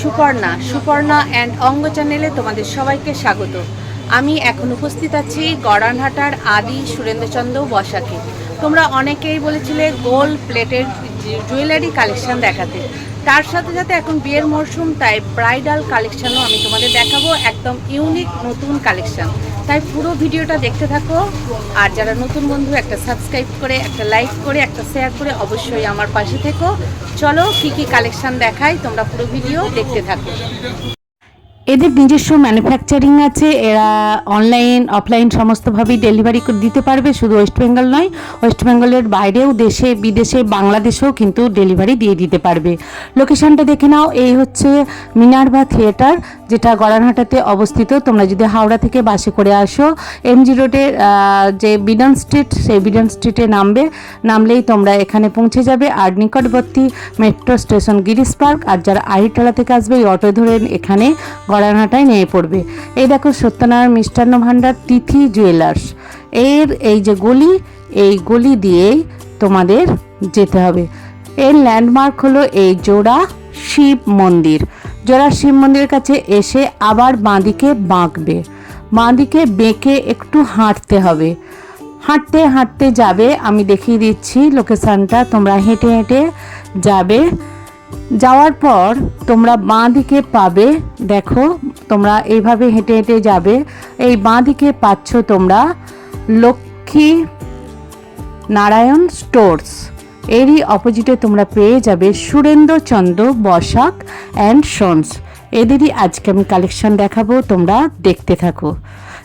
Suparna Suparna and অঙ্গ চ্যানেলে তোমাদের সবাইকে স্বাগত। আমি এখন উপস্থিত আছি গড়ানহাটার আদি সুরেন্দ্রচন্দ্র বসাকে। তোমরা অনেকেই বলেছিলে গোল্ড প্লেটের জুয়েলারি কালেকশন দেখাতে। তার সাথে সাথে এখন বিয়ের মরশুম, তাই ব্রাইডাল কালেকশানও আমি তোমাদের দেখাবো। একদম ইউনিক নতুন কালেকশন। তাই পুরো ভিডিওটা দেখতে থাকো। আর যারা নতুন বন্ধু, একটা সাবস্ক্রাইব করে, একটা লাইক করে, একটা শেয়ার করে অবশ্যই আমার পাশে থেকো। চলো কী কী কালেকশান দেখাই, তোমরা পুরো ভিডিও দেখতে থাকো। এদের নিজস্ব ম্যানুফ্যাকচারিং আছে, এরা অনলাইন অফলাইন সমস্তভাবেই ডেলিভারি দিতে পারবে, শুধু ওয়েস্ট বেঙ্গল নয় ওয়েস্ট বেঙ্গলের বাইরেও দেশে, বিদেশে, বাংলাদেশেও কিন্তু ডেলিভারি দিয়ে দিতে পারবে। লোকেশনটা দেখে নাও, এই হচ্ছে মিনারভা থিয়েটার যেটা গড়ানহাটাতে অবস্থিত। তোমরা যদি হাওড়া থেকে বাসে করে আসো এমজি রোডের যে বিডন স্ট্রিট সেই বিডন স্ট্রিটে নামবে, নামলেই তোমরা এখানে পৌঁছে যাবে। আর নিকটবর্তী মেট্রো স্টেশন গিরিশ পার্ক আর যারা আহিরতলা থেকে আসবে, এই অটো ধরে এখানে গড়ানহাটায় নিয়ে পড়বে। এই দেখো সত্যনারায়ণ মিষ্টান্ন ভাণ্ডার তিথি জুয়েলার্স এর এই যে গলি, এই গলি দিয়েই তোমাদের যেতে হবে। এর ল্যান্ডমার্ক হলো এই জোড়া শিব মন্দির। জোড়া শিব মন্দিরের কাছে এসে আবার বাঁদিকে বাঁকবে। বাঁদিকে বেঁকে একটু হাঁটতে হবে। হাঁটতে হাঁটতে যাবে, আমি দেখিয়ে দিচ্ছি লোকেশানটা তোমরা হেঁটে হেঁটে যাবে। যাওয়ার পর তোমরা বাঁ দিকে পাবে, দেখো, তোমরা এইভাবে হেঁটে হেঁটে যাবে। এই বাঁ দিকে পাচ্ছ তোমরা লক্ষ্মী নারায়ণ স্টোরস। এরই অপোজিটে তোমরা পেয়ে যাবে সুরেন্দ্রচন্দ্র বসাক অ্যান্ড সন্স। এদেরই আজকে আমি কালেকশন দেখাবো, তোমরা দেখতে থাকো।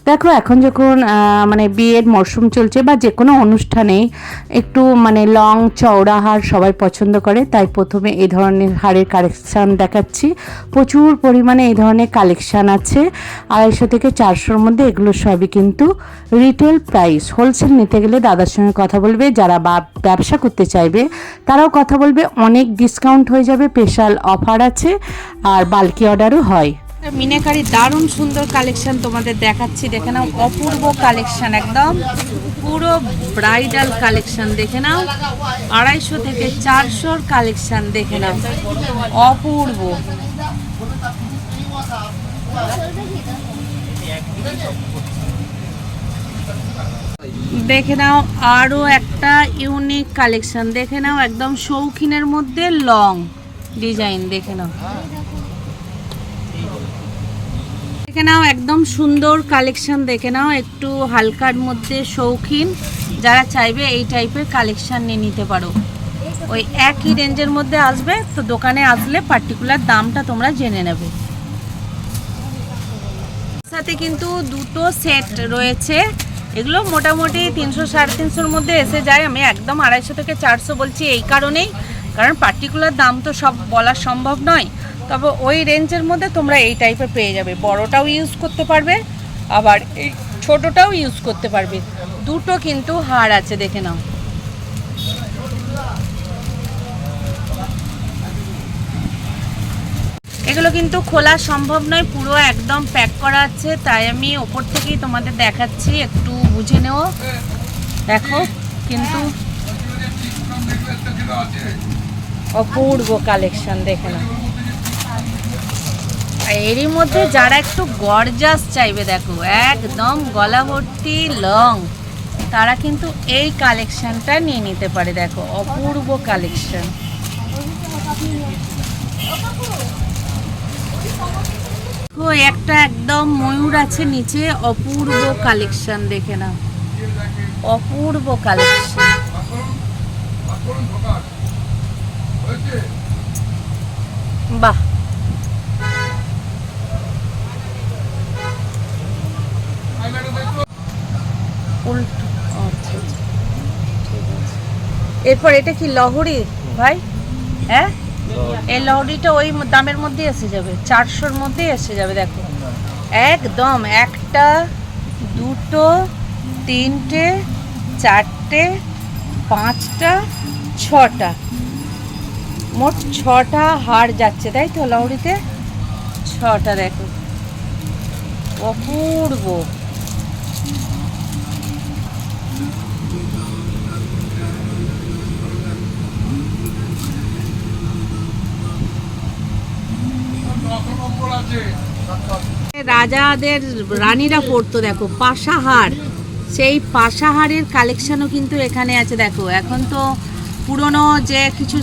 দেখো, এখন যখন মানে বিয়ের মরশুম চলছে বা যে কোনো অনুষ্ঠানেই একটু মানে লং চওড়া হার সবাই পছন্দ করে, তাই প্রথমে এই ধরনের হারের কালেকশান দেখাচ্ছি। প্রচুর পরিমাণে এই ধরনের কালেকশান আছে। আড়াইশো থেকে চারশোর মধ্যে এগুলো সবই কিন্তু রিটেল প্রাইস হোলসেল নিতে গেলে দাদার সঙ্গে কথা বলবে, যারা বা- ব্যবসা করতে চাইবে, তারাও কথা বলবে। অনেক ডিসকাউন্ট হয়ে যাবে স্পেশাল অফার আছে, আর বাল্কি অর্ডারও হয়। মিনাকারি দারুণ সুন্দর কালেকশন তোমাদের দেখাচ্ছি। দেখে নাও, অপূর্ব কালেকশন একদম। পুরো ব্রাইডাল কালেকশন দেখে নাও। আড়াইশো থেকে চারশোর কালেকশন দেখে নাও। অপূর্ব। দেখে নাও আরও একটা ইউনিক কালেকশন। দেখে নাও, একদম শৌখিনের মধ্যে লং ডিজাইন দেখে নাও। দেখে নাও, একদম সুন্দর কালেকশন দেখে নাও, একটু হালকার মধ্যে শৌখিন। যারা চাইবে এই টাইপের কালেকশন নিয়ে নিতে পারো। ওই একই রেঞ্জের মধ্যে আসবে, তো দোকানে আসলে পার্টিকুলার দামটা তোমরা জেনে নেবে। সাথে কিন্তু দুটো সেট রয়েছে। এগুলো মোটামুটি তিনশো, সাড়ে তিনশোর মধ্যে এসে যায়। আমি একদম আড়াইশো থেকে চারশো বলছি এই কারণেই। কারণ পার্টিকুলার দাম তো সব বলা সম্ভব নয়। তবে ওই রেঞ্জের মধ্যে তোমরা এই টাইপের পেয়ে যাবে। বড়টাও ইউজ করতে পারবে, আবার এই ছোটটাও ইউজ করতে পারবে। দুটো কিন্তু হার আছে, দেখে নাও। এগুলো কিন্তু খোলা সম্ভব নয়, পুরো একদম প্যাক করা আছে, তাই আমি ওপর থেকেই তোমাদের দেখাচ্ছি, একটু বুঝে নেও। দেখো, কিন্তু অপূর্ব কালেকশন দেখে নাও। এরই মধ্যে যারা একটু গরজাস চাইবে, দেখো, একদম গলা ভর্তি লং, তারা কিন্তু এই কালেকশনটা নিয়ে নিতে পারে, দেখো, অপূর্ব কালেকশন। একটা একদম ময়ূর আছে নিচে, অপূর্ব কালেকশন, দেখে না অপূর্ব কালেকশন। বাহ উল্টো আচ্ছা। ঠিক আছে এরপর এটা কি লহরি? ভাই? হ্যাঁ? এই লহরিটা ওই দামের মধ্যে এসে যাবে। চারশোর মধ্যে এসে যাবে দেখো। একদম একটা দুটো তিনটে চারটে পাঁচটা ছটা। মোট ছটা হার যাচ্ছে তাই তো লহরিতে? ছটা দেখো। অপূর্ব। রাজাদের রানীরা পড়তো, দেখো পাশাহার সেই পাশাহারের কালেকশনও কিন্তু এখানে আছে, দেখো। এখন তো পুরনো যে কিছু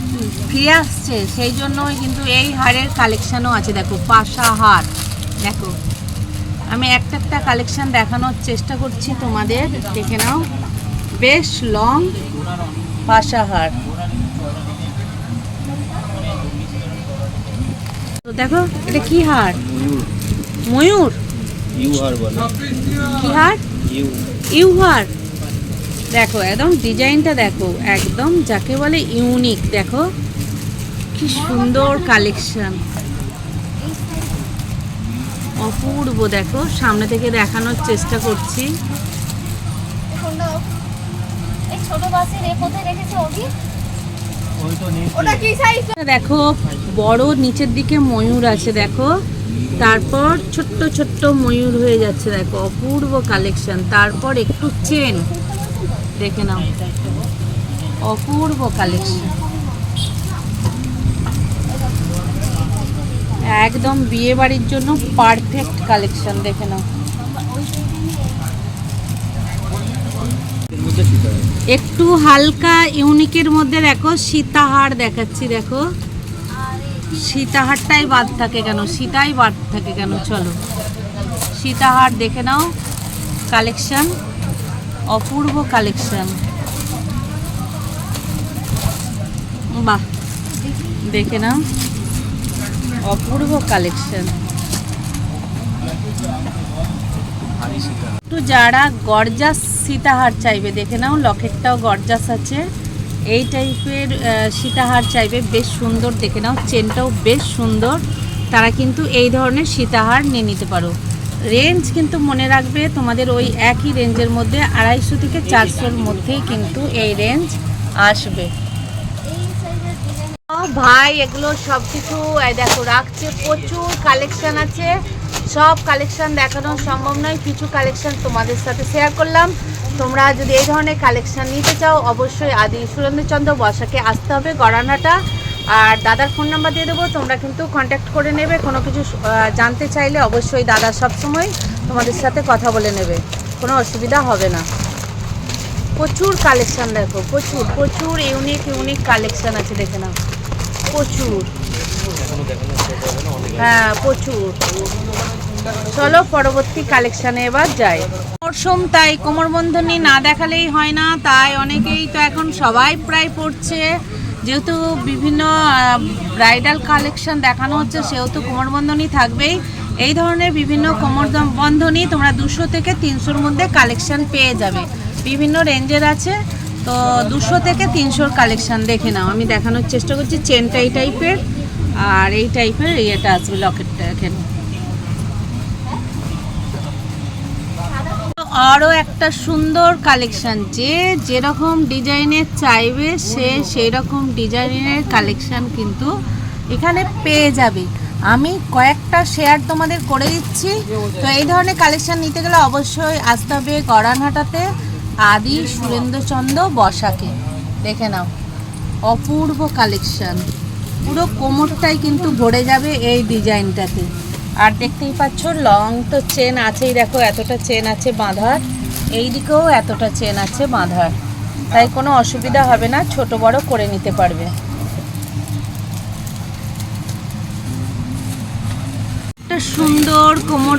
ফিরে আসছে, সেই জন্যই কিন্তু এই হারের কালেকশনও আছে, দেখো পাশাহার দেখো, আমি একটা একটা কালেকশন দেখানোর চেষ্টা করছি তোমাদের, দেখে নাও। বেশ লং পাশাহার দেখো, এটা কি হার? ময়ূর? হার কি হার? ইউ ইউহার দেখো, একদম ডিজাইনটা দেখো, একদম যাকে বলে ইউনিক, দেখো। কি সুন্দর কালেকশন। অপূর্ব, দেখো, সামনে থেকে দেখানোর চেষ্টা করছি। ছোট কোথায় রেখেছে দেখো, বড় নিচের দিকে ময়ূর আছে, দেখো। তারপর ছোট্ট ছোট্ট ময়ূর হয়ে যাচ্ছে, দেখো, অপূর্ব কালেকশন তারপর একটু চেন দেখে নাও। অপূর্ব কালেকশন একদম বিয়ে বাড়ির জন্য পারফেক্ট কালেকশন দেখে নাও। একটু হালকা ইউনিকের মধ্যে দেখো, সীতাহার দেখাচ্ছি দেখো। সীতাহারটাই বাদ থাকে কেন? সীতাই বাদ থাকে কেন? চলো। সীতাহার দেখে নাও। কালেকশন। অপূর্ব কালেকশন। বাহ, দেখে নাও। অপূর্ব কালেকশন। একটু যারা গর্জাস সীতাহার চাইবে, দেখে নাও, লকেটটাও গর্জাস আছে। এই টাইপের সীতাহার চাইবে, বেশ সুন্দর, দেখে নাও, চেনটাও বেশ সুন্দর। তারা কিন্তু এই ধরনের সীতাহার নিয়ে নিতে পারো। রেঞ্জ কিন্তু মনে রাখবে, তোমাদের ওই একই রেঞ্জের মধ্যে আড়াইশো থেকে চারশোর মধ্যেই কিন্তু এই রেঞ্জ আসবে। ভাই, এগুলো সব কিছু দেখো, রাখছে, প্রচুর কালেকশন আছে। সব কালেকশন দেখানো সম্ভব নয়, কিছু কালেকশন তোমাদের সাথে শেয়ার করলাম। তোমরা যদি এই ধরনের কালেকশন নিতে চাও, অবশ্যই আদি সুরেন্দ্রচন্দ্র বসাকে আসতে হবে গড়ানাটা আর দাদার ফোন নাম্বার দিয়ে দেবো, তোমরা কিন্তু কন্ট্যাক্ট করে নেবে। কোনো কিছু জানতে চাইলে অবশ্যই দাদা সবসময় তোমাদের সাথে কথা বলে নেবে। কোনো অসুবিধা হবে না। প্রচুর কালেকশান দেখো, প্রচুর প্রচুর ইউনিক ইউনিক কালেকশান আছে, দেখে নাও। প্রচুর। হ্যাঁ প্রচুর। চলো পরবর্তী কালেকশনে এবার যাই। মরশুম তাই কোমরবন্ধনী না দেখালেই হয় না, তাই অনেকেই তো এখন সবাই প্রায় পড়ছে। যেহেতু বিভিন্ন ব্রাইডাল কালেকশন দেখানো হচ্ছে, সেহেতু কোমরবন্ধনী থাকবেই। এই ধরনের বিভিন্ন কোমর বন্ধনী তোমরা দুশো থেকে তিনশোর মধ্যে কালেকশন পেয়ে যাবে। বিভিন্ন রেঞ্জের আছে, তো দুশো থেকে তিনশোর কালেকশন দেখে নাও। আমি দেখানোর চেষ্টা করছি চেনটা এই টাইপের আর এই টাইপের ইয়েটা আসবে লকেটটা এখানে। আরও একটা সুন্দর কালেকশান যে যেরকম ডিজাইনের চাইবে, সে সেই রকম ডিজাইনের কালেকশান কিন্তু এখানে পেয়ে যাবে। আমি কয়েকটা শেয়ার তোমাদের করে দিচ্ছি। তো এই ধরনের কালেকশান নিতে গেলে অবশ্যই আসতে হবে গড়ানহাটাতে আদি সুরেন্দ্রচন্দ্র বসাকে দেখে নাও। অপূর্ব কালেকশন পুরো কোমরটাই কিন্তু ভরে যাবে এই ডিজাইনটাতে। আর দেখতেই পাচ্ছ লং তো চেন আছেই, দেখো এতটা চেন আছে বাঁধার। এই দিকেও এতটা চেন আছে বাঁধার। তাই কোনো অসুবিধা হবে না, ছোট বড় করে নিতে পারবে। একটা সুন্দর কোমর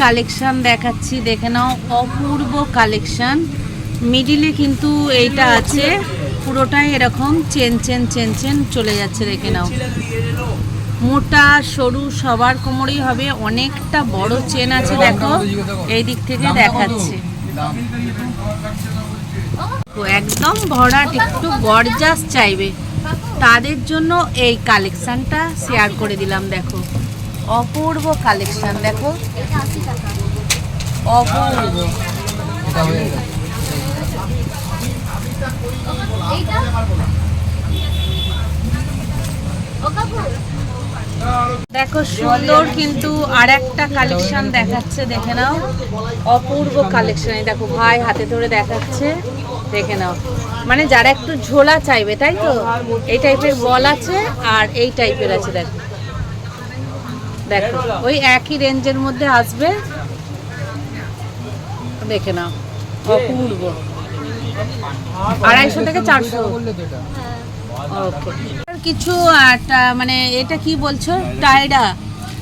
কালেকশন দেখাচ্ছি, দেখে নাও, অপূর্ব কালেকশন। মিডিলে কিন্তু এইটা আছে। পুরোটাই এরকম চেন চেন চেন চেন চলে যাচ্ছে, দেখে নাও। মোটা, সরু, সবার কোমরেই হবে, অনেকটা বড় চেন আছে, দেখো। এই দিক থেকে দেখাচ্ছে। একদম ভরাট, একটু গরজাস চাইবে। তাদের জন্য এই কালেকশনটা শেয়ার করে দিলাম, দেখো। অপূর্ব কালেকশন, দেখো। অপূর্ব। দেখো, সুন্দর কিন্তু আর একটা কালেকশন দেখাচ্ছে, দেখে নাও। অপূর্ব কালেকশন দেখো, ভাই হাতে ধরে দেখাচ্ছে, দেখে নাও। মানে যারা একটু ঝোলা চাইবে, তাই তো? এই টাইপের বল আছে আর এই টাইপের আছে, দেখো। দেখো, ওই একই রেঞ্জের মধ্যে আসবে। দেখে নাও, অপূর্ব। আড়াইশো থেকে চারশো। ওকে কিছু মানে এটা কি বলছো? টায়রা।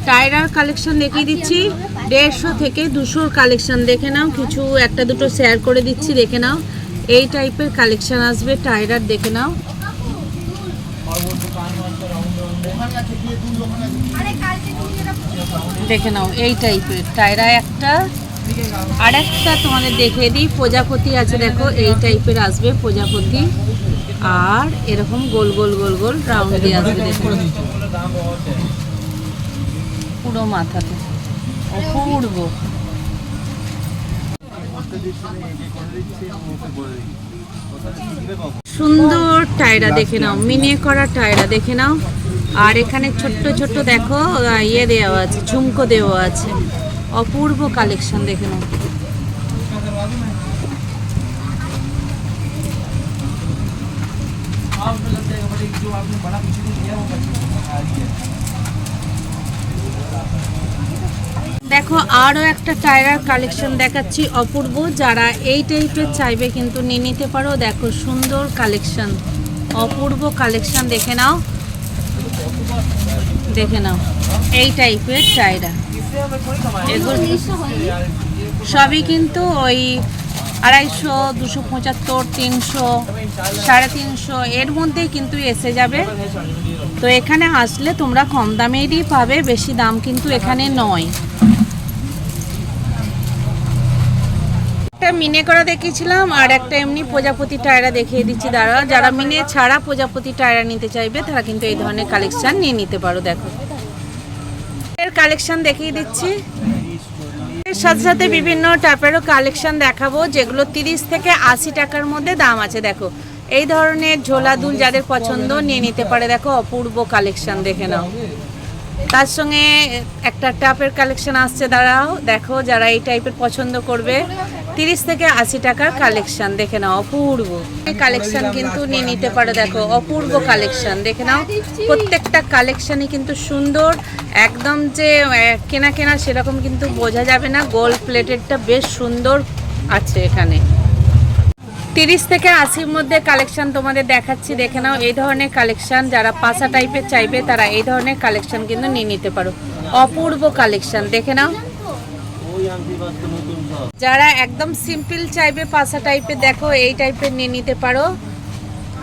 টায়রার কালেকশন দেখিয়ে দিচ্ছি। দেড়শো থেকে দুশোর কালেকশন দেখে নাও। কিছু, একটা, দুটো শেয়ার করে দিচ্ছি, দেখে নাও। এই টাইপের কালেকশন আসবে, টায়রার দেখে নাও। দেখে নাও, এই টাইপের টায়রা একটা। আর একটা তোমাদের দেখিয়ে দিই, প্রজাপতি আছে, দেখো, এই টাইপের আসবে প্রজাপতি। আর এরকম গোল গোল গোল গোল রাউন্ড দিয়ে আসবে পুরো মাথাতে। অপূর্ব। সুন্দর টায়রা দেখে নাও মিনে করা টায়রা দেখে নাও। আর এখানে ছোট্ট ছোট্ট দেখো ইয়ে দেওয়া আছে, ঝুমকো দেওয়া আছে। অপূর্ব কালেকশন দেখে নাও। দেখো আরও একটা টায়রার কালেকশন দেখাচ্ছি অপূর্ব। যারা এই টাইপের চাইবে কিন্তু নিয়ে নিতে পারো। দেখো সুন্দর কালেকশন অপূর্ব কালেকশন দেখে নাও। দেখে নাও এই টাইপের টায়রা এগুলো সবই কিন্তু ওই আড়াইশো, দুশো পঁচাত্তর, তিনশো, সাড়ে তিনশো, এর মধ্যেই কিন্তু এসে যাবে। তো এখানে আসলে তোমরা কম দামেরই পাবে, বেশি দাম কিন্তু এখানে নয়। একটা মিনে করা দেখিয়েছিলাম, আর একটা এমনি প্রজাপতি টায়রা দেখিয়ে দিচ্ছি। দাঁড়া যারা মিনে ছাড়া প্রজাপতি টায়রা নিতে চাইবে, তারা কিন্তু এই ধরনের কালেকশন নিয়ে নিতে পারো, দেখো। এর কালেকশন দেখিয়ে দিচ্ছি। সাথে সাথে বিভিন্ন টাইপেরও কালেকশন দেখাবো, যেগুলো তিরিশ থেকে আশি টাকার মধ্যে দাম আছে, দেখো। এই ধরনের ঝোলা দুল যাদের পছন্দ, নিয়ে নিতে পারে, দেখো, অপূর্ব কালেকশন দেখে নাও। তার সঙ্গে একটা টাপের কালেকশন আসছে, দাঁড়াও, দেখো যারা এই টাইপের পছন্দ করবে। তিরিশ থেকে আশি টাকার কালেকশন, দেখে নাও, অপূর্ব। কালেকশন কিন্তু নিয়ে নিতে পারো, দেখো, অপূর্ব কালেকশন, দেখে নাও। প্রত্যেকটা কালেকশনই কিন্তু সুন্দর, একদম যে কেনা কেনা সেরকম কিন্তু বোঝা যাবে না। গোল্ড প্লেটেডটা বেশ সুন্দর আছে এখানে। তিরিশ থেকে আশির মধ্যে কালেকশন তোমাদের দেখাচ্ছি। দেখে নাও, এই ধরনের কালেকশন যারা পাশা টাইপের চাইবে, তারা এই ধরনের কালেকশন কিন্তু নিয়ে নিতে পারো। অপূর্ব কালেকশন দেখে নাও। যারা একদম সিম্পল চাইবে, পাশা টাইপের দেখো, এই টাইপের নিয়ে নিতে পারো।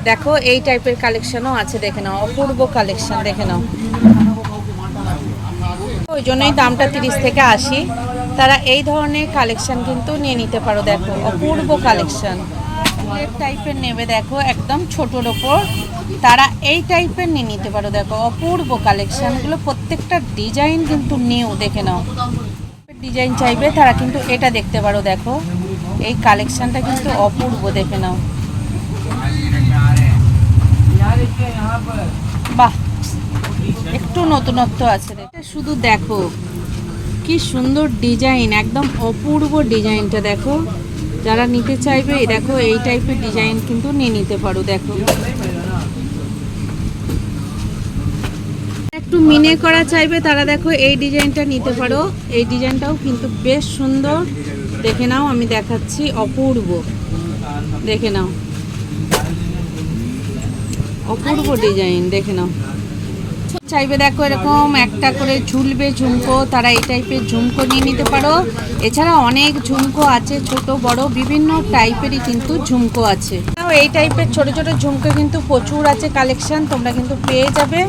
দেখো, এই টাইপের কালেকশনও আছে, দেখে নাও। অপূর্ব কালেকশন দেখে নাও। ওই জন্যই দামটা তিরিশ থেকে আশি। তারা এই ধরনের কালেকশন কিন্তু নিয়ে নিতে পারো, দেখো। অপূর্ব কালেকশন টাইপের নেবে, দেখো, একদম ছোটোর ওপর। তারা এই টাইপের নিয়ে নিতে পারো, দেখো, অপূর্ব কালেকশনগুলো প্রত্যেকটা ডিজাইন কিন্তু নিউ দেখে নাও। ডিজাইন চাইবে, তারা কিন্তু এটা দেখতে পারো, দেখো। এই কালেকশানটা কিন্তু অপূর্ব, দেখে নাও। বাহ, একটু নতুনত্ব আছে শুধু দেখো, কি সুন্দর ডিজাইন একদম অপূর্ব ডিজাইনটা দেখো। যারা নিতে চাইবে দেখো, এই টাইপের ডিজাইন কিন্তু নিয়ে নিতে পারো, দেখো। একটু মিনে করা চাইবে, তারা দেখো, এই ডিজাইনটা নিতে পারো। এই ডিজাইনটাও কিন্তু বেশ সুন্দর। দেখে নাও, আমি দেখাচ্ছি অপূর্ব। দেখে নাও। অপূর্ব ডিজাইন দেখে নাও। চাইবে দেখো এরকম, একটা করে ঝুলবে ঝুমকো, তারা এই টাইপের ঝুমকো নিয়ে নিতে পারো। এছাড়া অনেক ঝুমকো আছে, ছোট, বড়, বিভিন্ন টাইপেরই কিন্তু ঝুমকো আছে। এই টাইপের ছোট ছোট ঝুমকো কিন্তু প্রচুর আছে কালেকশন তোমরা কিন্তু পেয়ে যাবে।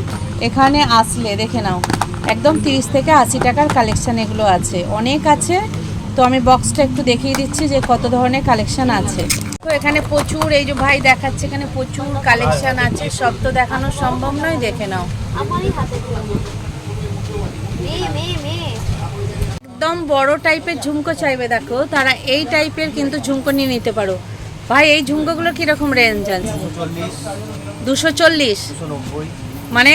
এখানে আসলে, দেখে নাও, একদম তিরিশ থেকে আশি টাকার কালেকশন এগুলো আছে। অনেক আছে, তো আমি বক্সটা একটু দেখিয়ে দিচ্ছি যে কত ধরনের কালেকশন আছে। এখানে প্রচুর, এই যে ভাই দেখাচ্ছে, এখানে প্রচুর কালেকশন আছে। সব তো দেখানো সম্ভব নয়, দেখে নাও। একদম বড় টাইপের ঝুমকো চাইবে, দেখো। তারা এই টাইপের কিন্তু ঝুমকো নিয়ে নিতে পারো। ভাই, এই ঝুমকোগুলো কীরকম রেঞ্জ আছে? দুশো চল্লিশ। মানে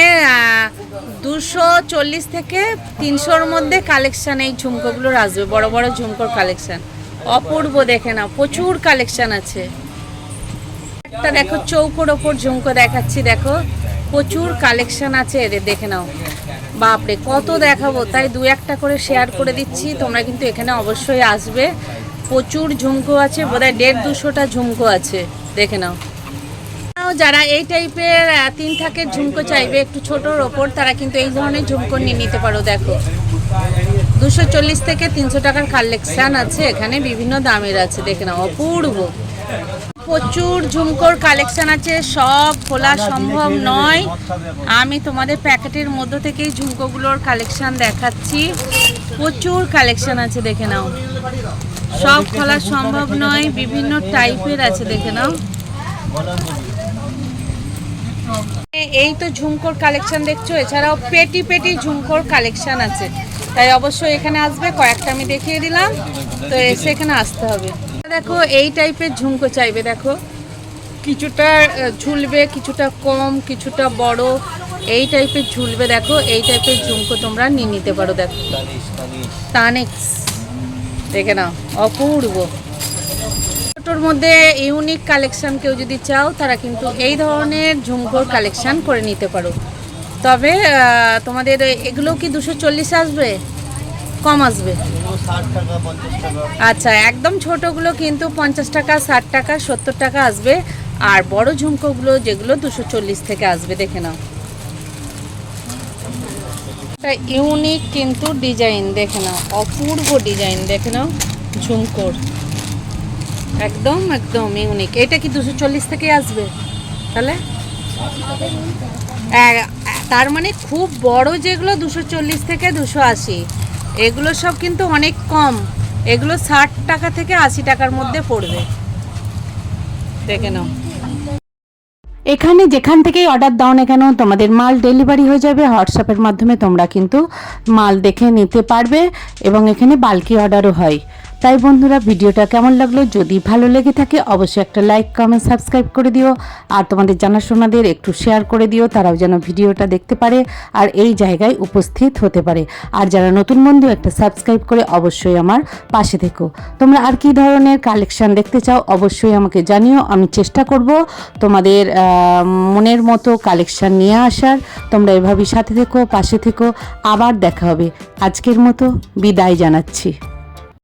দুশো চল্লিশ থেকে তিনশোর মধ্যে কালেকশন এই ঝুমকোগুলোর আসবে, বড় বড় ঝুমকোর কালেকশন অপূর্ব দেখে নাও প্রচুর কালেকশন আছে। একটা দেখো চৌকোর ওপর ঝুমকো দেখাচ্ছি দেখো। প্রচুর কালেকশন আছে এদের দেখে নাও। বাপরে কত দেখাবো তাই দু একটা করে শেয়ার করে দিচ্ছি। তোমরা কিন্তু এখানে অবশ্যই আসবে। প্রচুর ঝুমকো আছে বোধহয় দেড় দুশোটা ঝুমকো আছে। দেখে নাও, যারা এই টাইপের তিন থাকের ঝুমকো চাইবে একটু ছোটোর ওপর তারা কিন্তু এই ধরনের ঝুমকো নিয়ে নিতে পারো দেখো। দুশো চল্লিশ থেকে তিনশো টাকার কালেকশন আছে। এখানে বিভিন্ন দামের আছে, দেখে নাও, অপূর্ব। প্রচুর ঝুমকোর কালেকশন আছে, সব খোলা সম্ভব নয়। আমি তোমাদের প্যাকেটের মধ্য থেকেই ঝুমকোগুলোর কালেকশন দেখাচ্ছি। প্রচুর কালেকশন আছে, দেখে নাও। সব খোলা সম্ভব নয়, বিভিন্ন টাইপের আছে, দেখে নাও। এই তো ঝুমকোর কালেকশন দেখছ, এছাড়াও পেটি পেটি ঝুমকোর কালেকশন আছে। তাই অবশ্যই এখানে আসবে, কয়েকটা আমি দেখিয়ে দিলাম। তো এসে এখানে আসতে হবে। দেখো, এই টাইপের ঝুমকো চাইবে, দেখো। কিছুটা ঝুলবে, কিছুটা কম, কিছুটা বড়, এই টাইপের ঝুলবে, দেখো। এই টাইপের ঝুমকো তোমরা নিয়ে নিতে পারো, দেখো। তানিশ দেখে নাও, অপূর্ব। ছোটোর মধ্যে ইউনিক কালেকশন কেউ যদি চাও, তারা কিন্তু এই ধরনের ঝুমকোর কালেকশন করে নিতে পারো। তবে তোমাদের এগুলো কি দুশো চল্লিশ আসবে? কম আসবে? আচ্ছা একদম ছোটোগুলো কিন্তু পঞ্চাশ টাকা, ষাট টাকা, সত্তর টাকা আসবে। আর বড় ঝুমকোগুলো যেগুলো দুশো চল্লিশ থেকে আসবে, দেখে নাও। ইউনিক কিন্তু ডিজাইন, দেখে নাও। অপূর্ব ডিজাইন, দেখে নাও, ঝুমকোর। একদম একদম ইউনিক। এটা কি দুশো চল্লিশ থেকে আসবে? তাহলে? তার মানে খুব বড় যেগুলো দুশো চল্লিশ থেকে দুশো আশি, এগুলো সব কিন্তু অনেক কম। এগুলো ষাট টাকা থেকে আশি টাকার মধ্যে পড়বে। দেখে নাও। এখানে যেখান থেকেই অর্ডার দাও না কেন, তোমাদের মাল ডেলিভারি হয়ে যাবে। হোয়াটসঅ্যাপের মাধ্যমে তোমরা কিন্তু মাল দেখে নিতে পারবে এবং এখানে বাল্কি অর্ডারও হয়। তাই বন্ধুরা, ভিডিওটা কেমন লাগল? যদি ভালো লেগে থাকে, অবশ্যই একটা লাইক কমেন্ট সাবস্ক্রাইব করে দিও। আর তোমাদের জানাশোনাদের একটু শেয়ার করে দিও, তারাও যেন ভিডিওটা দেখতে পারে আর এই জায়গায় উপস্থিত হতে পারে। আর যারা নতুন বন্ধু, একটা সাবস্ক্রাইব করে অবশ্যই আমার পাশে থেকো। তোমরা আর কি ধরনের কালেকশন দেখতে চাও, অবশ্যই আমাকে জানিও, আমি চেষ্টা করব তোমাদের মনের মতো কালেকশন নিয়ে আসার। তোমরা এভাবেই সাথে থেকো, পাশে থেকো। আবার দেখা হবে। আজকের মতো বিদায় জানাচ্ছি।